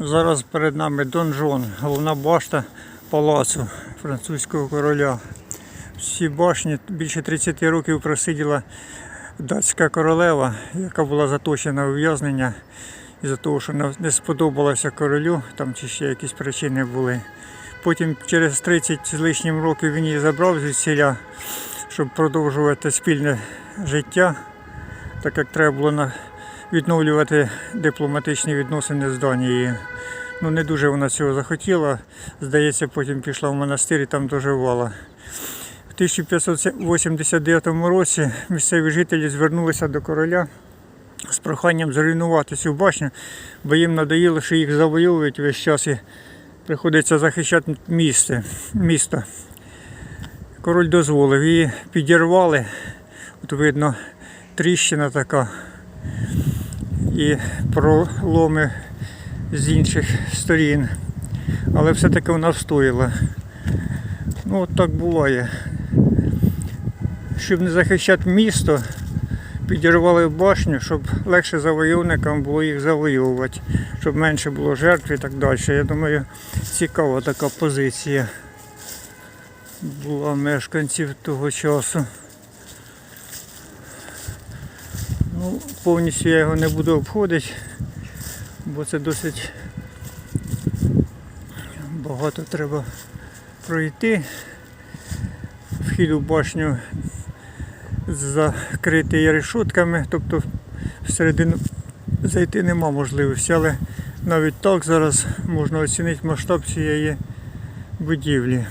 Зараз перед нами донжон, головна башта палацу французького короля. Всі башні більше 30 років просиділа датська королева, яка була заточена у ув'язнення із-за того, що не сподобалося королю, там чи ще якісь причини були. Потім через 30 з лишнім років він її забрав звідсіля, щоб продовжувати спільне життя, так як треба було на- відновлювати дипломатичні відносини з Данією. Ну не дуже вона цього захотіла. Здається, потім пішла в монастир і там доживала. В 1589 році місцеві жителі звернулися до короля з проханням зруйнувати цю башню, бо їм надоїло, що їх завойовують весь час і приходиться захищати місце, місто. Король дозволив, її підірвали. От видно тріщина така і проломи з інших сторін. Але все-таки вона встояла. Ну от так буває. Щоб не захищати місто, підірвали башню, щоб легше завойовникам було їх завоювати, щоб менше було жертв і так далі. Я думаю, цікава така позиція була мешканців того часу. Ну, повністю я його не буду обходити, бо це досить багато треба пройти. Вхід у башню закритий решотками, тобто всередину зайти нема можливості, але навіть так зараз можна оцінити масштаб цієї будівлі.